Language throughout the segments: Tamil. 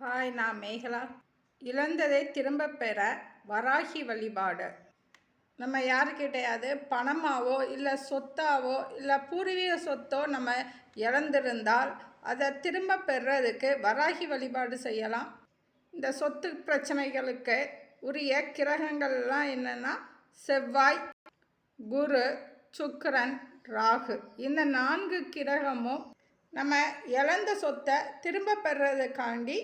ஹாய் நான் மேகலா. இழந்ததை திரும்பப் பெற வராகி வழிபாடு. நம்ம யாருக்கிட்டையாவது பணமாவோ இல்லை சொத்தாவோ இல்லை பூர்வீக சொத்தோ நம்ம இழந்திருந்தால் அதை திரும்ப பெறுறதுக்கு வராகி வழிபாடு செய்யலாம். இந்த சொத்து பிரச்சனைகளுக்கு உரிய கிரகங்கள்லாம் என்னென்னா செவ்வாய் குரு சுக்கரன் ராகு. இந்த நான்கு கிரகமும் நம்ம இழந்த சொத்தை திரும்ப பெறதுக்காண்டி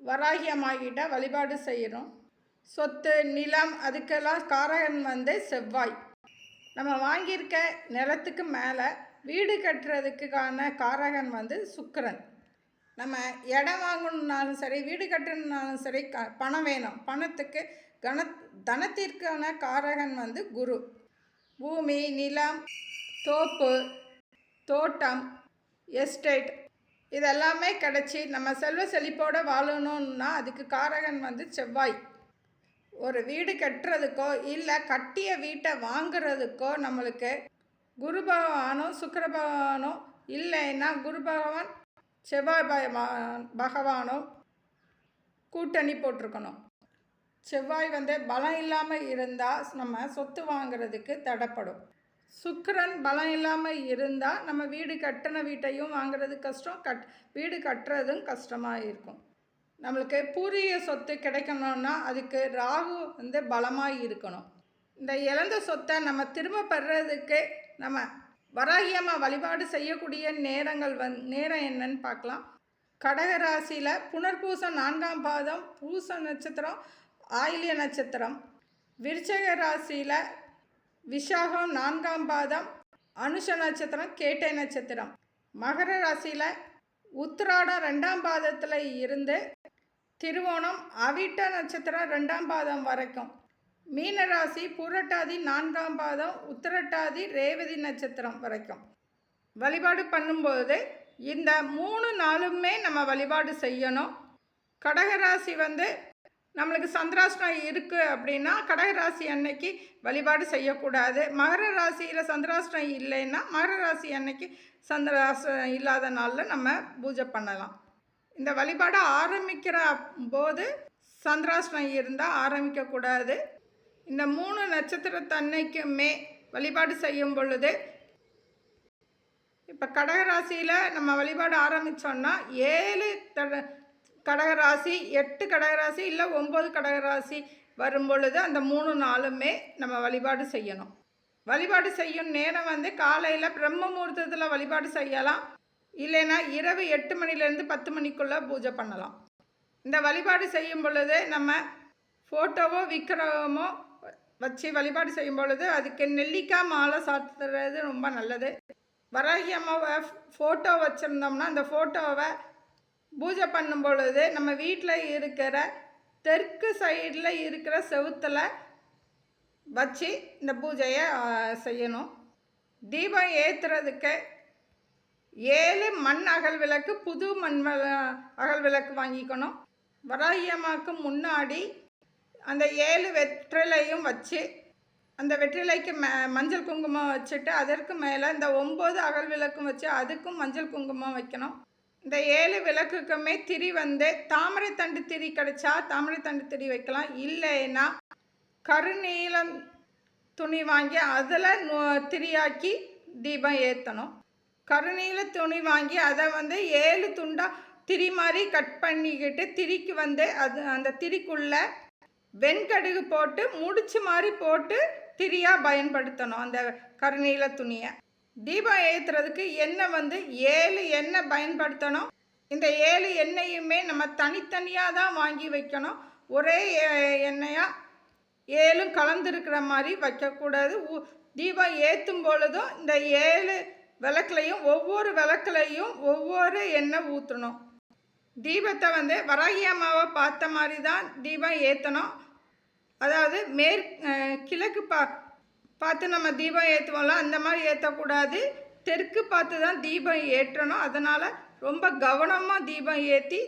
வராகி அம்மாகிட்ட வழிபாடு செய்கிறோம் சொத்து நிலம் அதுக்கெல்லாம் காரகன் வந்து செவ்வாய். நம்ம வாங்கியிருக்க நிலத்துக்கு மேலே வீடு கட்டுறதுக்கான காரகன் வந்து சுக்கரன். நம்ம இடம் வாங்கணுன்னாலும் சரி வீடு கட்டணுன்னாலும் சரி க பணம் வேணும். பணத்துக்கு கன தனத்திற்கான காரகன் வந்து குரு. பூமி நிலம் தோப்பு தோட்டம் எஸ்டேட் இதெல்லாமே கிடச்சி நம்ம செல்வ செழிப்போடு வாழணும்னா அதுக்கு காரகன் வந்து செவ்வாய். ஒரு வீடு கட்டுறதுக்கோ இல்லை கட்டிய வீட்டை வாங்குறதுக்கோ நம்மளுக்கு குரு பகவானும் சுக்கர பகவானும் இல்லைன்னா குரு பகவான் செவ்வாய் பகவானும் பகவானோ கூட்டணி போட்டிருக்கணும். செவ்வாய் வந்து பலம் இல்லாமல் இருந்தால் நம்ம சொத்து வாங்கிறதுக்கு தடைப்படும். சுக்கரன் பலம் இல்லாமல் இருந்தால் நம்ம வீடு கட்டின வீட்டையும் வாங்குறது கஷ்டம் கட் வீடு கட்டுறதும் கஷ்டமாக இருக்கும். நம்மளுக்கு பூரிய சொத்து கிடைக்கணும்னா அதுக்கு ராகு வந்து பலமாக இருக்கணும். இந்த இழந்த சொத்தை நம்ம திரும்ப பெறுறதுக்கு நம்ம வராகியமாக வழிபாடு செய்யக்கூடிய நேரங்கள் வந் நேரம் என்னன்னு பார்க்கலாம். கடகராசியில் புனர்பூசம் நான்காம் பாதம் பூச நட்சத்திரம் ஆயிலிய நட்சத்திரம். விருச்சக ராசியில் விஷாகம் நான்காம் பாதம் அனுஷ நட்சத்திரம் கேட்டை நட்சத்திரம். மகர ராசியில் உத்திராடம் ரெண்டாம் பாதத்தில் இருந்து திருவோணம் அவிட்ட நட்சத்திரம் ரெண்டாம் பாதம் வரைக்கும். மீன ராசி புரட்டாதி நான்காம் பாதம் உத்திரட்டாதி ரேவதி நட்சத்திரம் வரைக்கும். வழிபாடு பண்ணும்போது இந்த மூணு நாளுமே நம்ம வழிபாடு செய்யணும். கடகராசி வந்து நம்மளுக்கு சந்திராஷ்டம் இருக்குது அப்படின்னா கடகராசி அன்னைக்கு வழிபாடு செய்யக்கூடாது. மகர ராசியில் சந்திராஷ்டம் இல்லைன்னா மகர ராசி அன்னைக்கு சந்திராஷ்டம் இல்லாத நாளில் நம்ம பூஜை பண்ணலாம். இந்த வழிபாடை ஆரம்பிக்கிற போது சந்திராஷ்டம் இருந்தால் ஆரம்பிக்கக்கூடாது. இந்த மூணு நட்சத்திரத்தன்னைக்குமே வழிபாடு செய்யும் பொழுது இப்போ கடகராசியில் நம்ம வழிபாடு ஆரம்பித்தோன்னா ஏழு தட கடகராசி எட்டு கடகராசி இல்லை ஒம்பது கடகராசி வரும் பொழுது அந்த மூணு நாளுமே நம்ம வழிபாடு செய்யணும். வழிபாடு செய்யும் நேரம் வந்து காலையில் பிரம்ம முகூர்த்தத்தில் வழிபாடு செய்யலாம். இல்லைன்னா இரவு எட்டு மணிலேருந்து பத்து மணிக்குள்ளே பூஜை பண்ணலாம். இந்த வழிபாடு செய்யும் பொழுது நம்ம ஃபோட்டோவோ விக்கிரகமோ வச்சு வழிபாடு செய்யும் பொழுது அதுக்கு நெல்லிக்காய் மாலை சாத்துறது ரொம்ப நல்லது. வரகியமாக ஃபோட்டோ வச்சுருந்தோம்னா அந்த ஃபோட்டோவை பூஜை பண்ணும் பொழுது நம்ம வீட்டில் இருக்கிற தெற்கு சைடில் இருக்கிற செவுத்தில் வச்சு இந்த பூஜையை செய்யணும். தீபம் ஏற்றுறதுக்கு ஏழு மண் அகல் விளக்கு புது மண் அகல் விளக்கு வாங்கிக்கணும். வராகியமாக்கு முன்னாடி அந்த ஏழு வெற்றிலையும் வச்சு அந்த வெற்றிலைக்கு மே மஞ்சள் குங்குமம் வச்சுட்டு அதற்கு மேலே இந்த ஒம்பது அகல் விளக்கும் வச்சு அதுக்கும் மஞ்சள் குங்குமம் வைக்கணும். இந்த ஏழு விளக்குக்குமே திரி வந்து தாமரை தண்டு திரி கிடைச்சா தாமரை தண்டு திரி வைக்கலாம். இல்லைன்னா கருநீலம் துணி வாங்கி அதில் திரியாக்கி தீபம் ஏற்றணும் கருநீல துணி வாங்கி அதை வந்து ஏழு துண்டாக திரி மாதிரி கட் பண்ணிக்கிட்டு திரிக்கு வந்து அது அந்த திரிக்குள்ளே வெண்கடுகு போட்டு முடிச்சு மாதிரி போட்டு திரியாக பயன்படுத்தணும் அந்த கருநீல துணியை. தீபம் ஏற்றுறதுக்கு எண்ணெய் வந்து ஏழு எண்ணெய் பயன்படுத்தணும்? இந்த ஏழு எண்ணெயுமே நம்ம தனித்தனியாக தான் வாங்கி வைக்கணும். ஒரே எண்ணெயாக ஏழும் கலந்துருக்கிற மாதிரி வைக்கக்கூடாது. ஊ- தீபம் ஏற்றும் பொழுதும் இந்த ஏழு விளக்குலையும் ஒவ்வொரு விளக்குலையும் ஒவ்வொரு எண்ணெய் ஊற்றணும் தீபத்தை வந்து வராகி அம்மாவை பார்த்த மாதிரி தான் தீபம் ஏற்றணும் அதாவது மேற் கிழக்கு பா பார்த்து நம்ம தீபம் ஏற்றுவோம்ல அந்த மாதிரி ஏற்றக்கூடாது தெற்கு பார்த்து தான் தீபம் ஏற்றணும். அதனால் ரொம்ப கவனமாக தீபம் ஏற்றி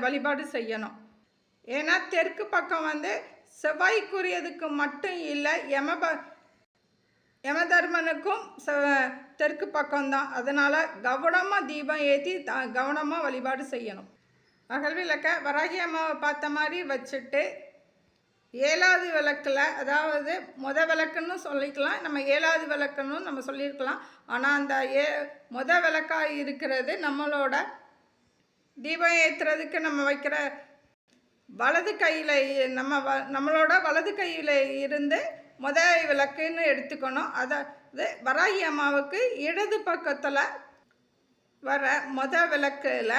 வழிபாடு செய்யணும். ஏன்னா தெற்கு பக்கம் வந்து செவ்வாய்க்குரியதுக்கு மட்டும் இல்லை யமப யமதர்மனுக்கும் செ- தெற்கு பக்கம்தான் அதனால் கவனமாக தீபம் ஏற்றி த கவனமாக வழிபாடு செய்யணும். அகல்விளக்க வராகி அம்மாவை பார்த்த மாதிரி வச்சுட்டு ஏழாவது விளக்கில் அதாவது முத விளக்குன்னு சொல்லிக்கலாம் நம்ம ஏழாவது விளக்குன்னு நம்ம சொல்லியிருக்கலாம். ஆனால் அந்த ஏ முத விளக்காக இருக்கிறது நம்மளோட தீபம் ஏற்றுறதுக்கு நம்ம வைக்கிற வலது கையில் நம்ம வ நம்மளோட வலது கையில் இருந்து முத விளக்குன்னு எடுத்துக்கணும். அதாவது வராகி அம்மாவுக்கு இடது பக்கத்தில் வர முத விளக்கில்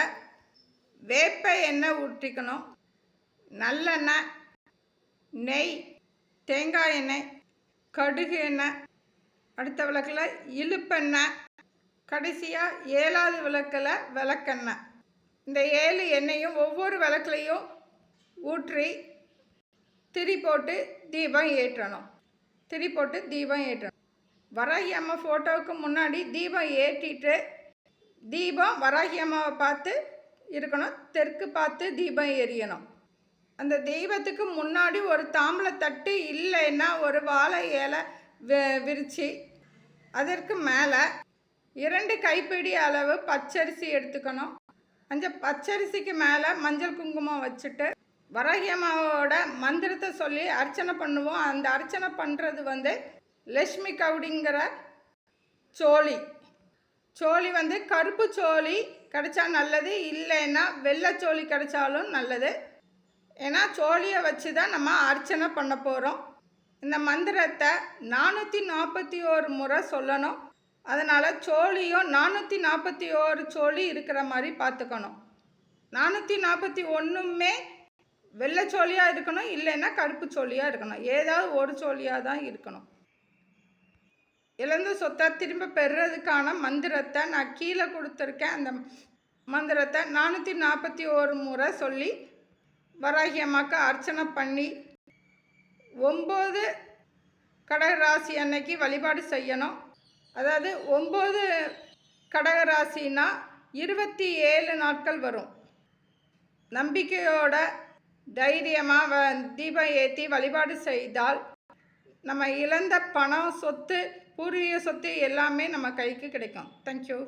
வேப்ப எண்ணெய் ஊற்றிக்கணும் நல்லெண்ணெய் நெய் தேங்காய் எண்ணெய் கடுகு எண்ணெய் அடுத்த விளக்கில் இழுப்பெண்ணெய் கடைசியாக ஏழாவது விளக்கில் விளக்கெண்ணெய். இந்த ஏழு எண்ணெயும் ஒவ்வொரு விளக்குலையும் ஊற்றி திரி போட்டு தீபம் ஏற்றணும். திரி போட்டு தீபம் ஏற்றணும். வராகி அம்மா ஃபோட்டோவுக்கு முன்னாடி தீபம் ஏற்றிட்டு தீபம் வராகி அம்மாவை பார்த்து இருக்கணும். தெற்கு பார்த்து தீபம் எரியணும். அந்த தெய்வத்துக்கு முன்னாடி ஒரு தாம்பளை தட்டு இல்லைன்னா ஒரு வாழை இலை விரித்து அதற்கு மேலே இரண்டு கைப்பிடி அளவு பச்சரிசி எடுத்துக்கணும். அந்த பச்சரிசிக்கு மேலே மஞ்சள் குங்குமம் வச்சுட்டு வரகியம்மாவோட மந்திரத்தை சொல்லி அர்ச்சனை பண்ணுவோம். அந்த அர்ச்சனை பண்ணுறது வந்து லக்ஷ்மி கவுடிங்கிற சோழி. சோழி வந்து கருப்பு சோழி கிடைச்சா நல்லது இல்லைன்னா வெள்ளை சோழி கிடைச்சாலும் நல்லது. ஏன்னா சோழியை வச்சு தான் நம்ம அர்ச்சனை பண்ண போகிறோம் இந்த மந்திரத்தை நானூற்றி நாற்பத்தி ஓரு முறை சொல்லணும். அதனால் சோழியும் நானூற்றி நாற்பத்தி ஓரு சோழி இருக்கிற மாதிரி பார்த்துக்கணும். நானூற்றி நாற்பத்தி ஒன்றுமே வெள்ளை சோழியாக இருக்கணும் இல்லைன்னா கருப்பு சோழியாக இருக்கணும். ஏதாவது ஒரு சோழியாக தான் இருக்கணும். இழந்த சொத்தை திரும்ப பெறுறதுக்கான மந்திரத்தை நான் கீழே கொடுத்துருக்கேன். அந்த மந்திரத்தை நானூற்றி நாற்பத்தி ஒரு முறை சொல்லி வராகி அம்மாவுக்கு அர்ச்சனை பண்ணி ஒம்பது கடகராசி அன்னைக்கு வழிபாடு செய்யணும். அதாவது ஒம்பது கடகராசினா இருபத்தி ஏழு நாட்கள் வரும். நம்பிக்கையோட தைரியமாக வ தீபம் ஏற்றி வழிபாடு செய்தால் நம்ம இழந்த பணம் சொத்து பூர்வீக சொத்து எல்லாமே நம்ம கைக்கு கிடைக்கும். தேங்க்யூ